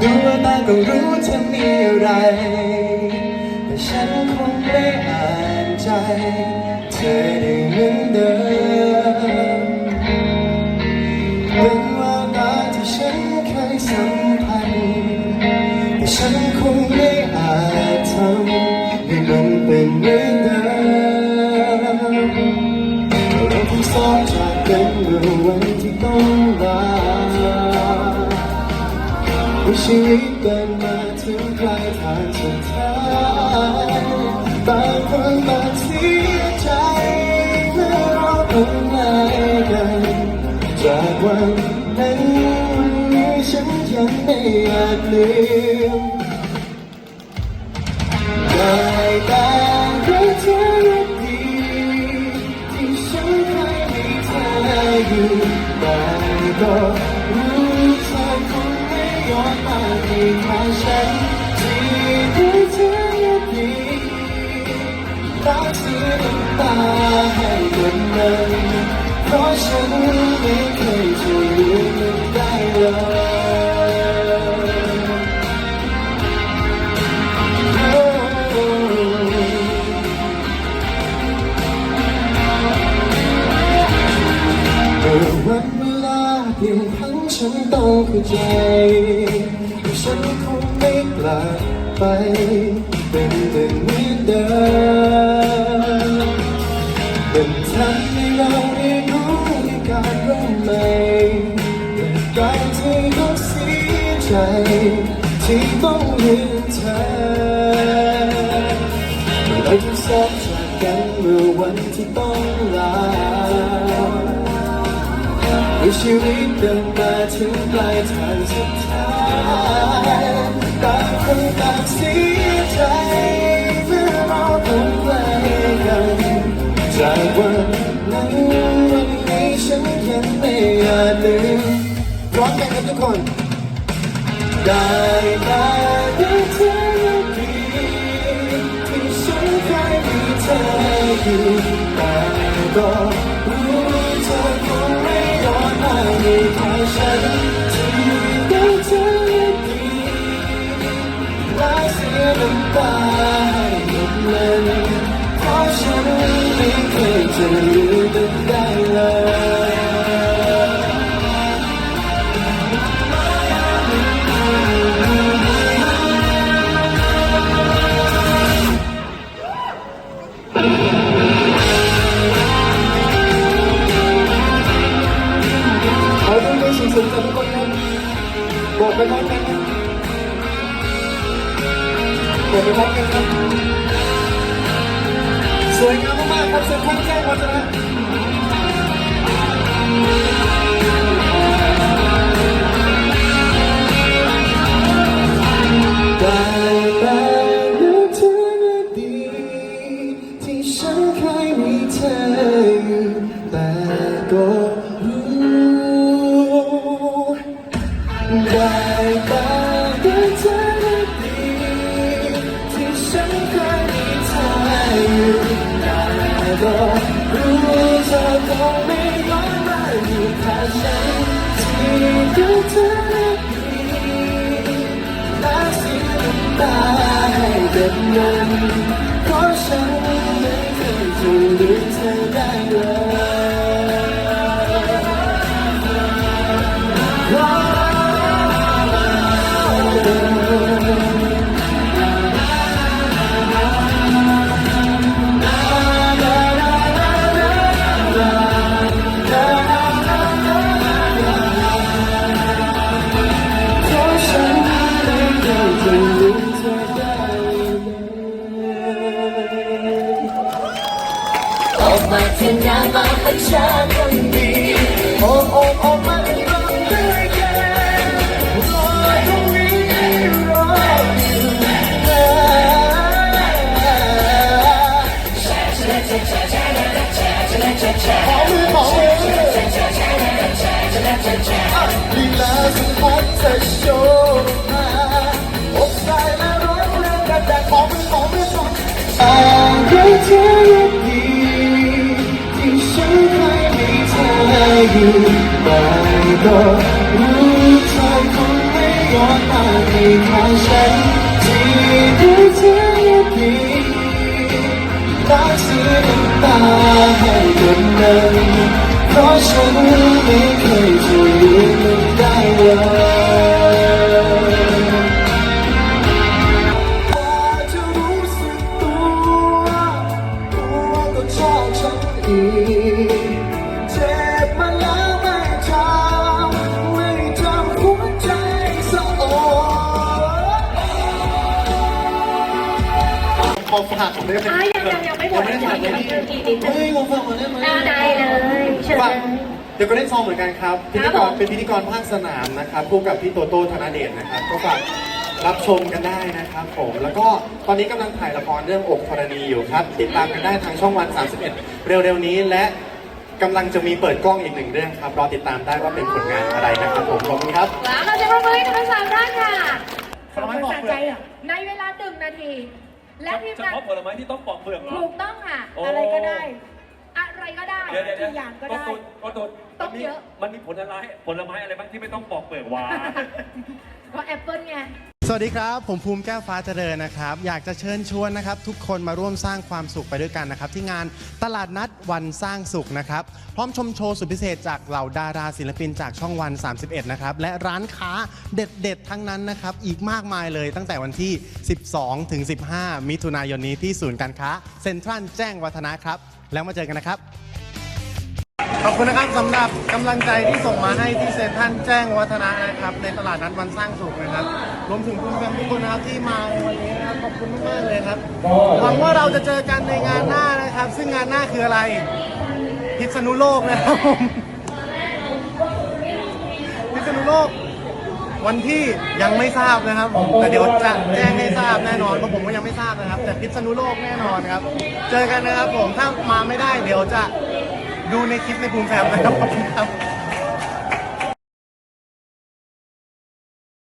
ดูว่าตาก็รู้เธอมีอะไร แต่ฉันคงไม่อ่านใจ เธอได้เหมือนเดิมเป็นว่าตาที่ฉันเคยสัมพันธ์แต่ฉันคงไม่อาจทำให้มันเป็นเหมือนเดิมเราเพิ่สอบจากกันเมื่อวันที่ต้องลา ชีวิตเดินมาถึงปลายทางสุดท้ายบางคนบางเสียใจเมื่อเราต้องลากันจากวันนั้นวันนี้ฉันยังไม่อาจลืมได้แต่รู้เธอดีที่ฉันเคยมีเธออยู่แต่ก็รู้ มมาอีกทางฉันที่รู้เธออย่างดีรักเสียน้ำตาให้กันเลยเพราะฉันไม่เคยจะลืมมันได้เลยเมื่วันเวลาเปลี่ยนพันฉันต้องเข้าใจ ฉันคงไม่กลับไป เป็นแบบนี้เดิมเป็นทางให้เราได้รู้ในการเริ่มใหม่แต่การที่ต้องเสียใจ ที่ต้องลืมเธอเราจะสอบจากกันเมื่อวันที่ต้องลาเมื่อชีวิตเดินมาถึงปลายทางสุด ต่างคนต่างเสียใจเมื่อเราต้องไกลกันจากวันนั้นวันนี้ฉันยังไม่อาจลืมร้องกันครับทุกคนได้แต่รู้เธอดีที่ฉันเคยมีเธออยู่แต่ก็ บอกไปพร้อมกันนะบอกไปพร้อมกันครับ สวยงามมากๆครับเซ็นทรัลแจ้งวัฒนะได้แต่รู้เธอดีที่ฉันเคยมีเธออยู่แต่ก็ รู้เธอคงไม่ย้อนมาอยู่ข้างฉันที่รู้เธอไม่ดีและเสียน้ำตาให้เป็นเงินเพราะฉัน ออกมาเถอะนะมาให้ฉันคนดีโอ้โอ้โอ้มันรักด้วยกันรอตรงนี้รออยู่นะขอมือขอมือลีลาสุดฮอตจะโชว์มาอกใส่และร้องเรื่องกันแต่ขอมือขอมือก่อนอ่าน เธออยู่แต่ก็รู้เธอคงไม่ยก็ต้องมีแค่ฉันที่ได้เธออยู่ดีรักสีน้ำตาให้กันนั้นเพราะฉันไม่เคยจะลืม ฝากผมด้วยอะยังยังยังไม่หมดยังไม่ได้ฝากเลยนี่เฮ้ยขอฝากผมได้ไหมได้เลยเชิญ ฝากเดี๋ยวก็ได้ซองเหมือนกันครับพิธีกรเป็นพิธีกรภาคสนามนะครับคู่กับพี่โตโต้ธนเดชนะครับ ก็ฝากรับชมกันได้นะครับผม แล้วก็ตอนนี้กำลังถ่ายละครเรื่องอกธรณีอยู่ครับ ติดตามกันได้ทางช่องวัน 31 เร็วๆนี้และกำลังจะมีเปิดกล้องอีกหนึ่งเรื่องครับรอติดตามได้ว่าเป็นผลงานอะไรนะครับผมขอบคุณครับ ว้าวเราจะประเมินกันทั้งสามท่านค่ะ ขอให้บอกเพื่อนในเวลาหนึ่งนาที และทีมเฉงานพาะผลไม้ที่ต้องปอกเปลือกเหรอ ถูกต้องค่ะ โอ้ อะไรก็ได้ อะไรก็ได้เดี๋ยวเดี๋ยวเดี๋ยวทุกอย่างก็ได้ตูนก็ตูนต้องเยอะ มันมีผลไม้ผลไม้อะไรบ้างที่ไม่ต้องปอกเปลือกหวานเพราะแอปเปิลไง สวัสดีครับ ผมภูมิแก้วฟ้าเจริญนะครับ อยากจะเชิญชวนนะครับ ทุกคนมาร่วมสร้างความสุขไปด้วยกันนะครับ ที่งานตลาดนัดวันสร้างสุขนะครับ พร้อมชมโชว์สุดพิเศษจากเหล่าดาราศิลปินจากช่องวัน 31 นะครับ และร้านค้าเด็ดๆ ทั้งนั้นนะครับ อีกมากมายเลยตั้งแต่วันที่ 12 ถึง 15 มิถุนายนนี้ที่ศูนย์การค้า เซ็นทรัลแจ้งวัฒนะครับ แล้วมาเจอกันนะครับขอบคุณนะครับสำหรับกำลังใจที่ส่งมาให้ที่เซ็นทรัลแจ้งวัฒนะนะครับในตลาดนัดวันสร้างสุขนะครับ รวมถึงคุณแฟนทุกคนนะครับที่มาในวันนี้นะครับขอบคุณมากๆเลยครับหวังว่าเราจะเจอกันในงานหน้านะครับ ซึ่งงานหน้าคืออะไร พิษณุโลกนะครับผมพิษณุโลก วันที่ยังไม่ทราบนะครับ แต่เดี๋ยวจะแจ้งให้ทราบแน่นอนเพราะผมก็ยังไม่ทราบนะครับ แต่พิษณุโลกแน่นอนครับ เจอกันนะครับผมถ้ามาไม่ได้เดี๋ยวจะดูในคลิปในภูมิแฟมนะครับขอบคุณครับ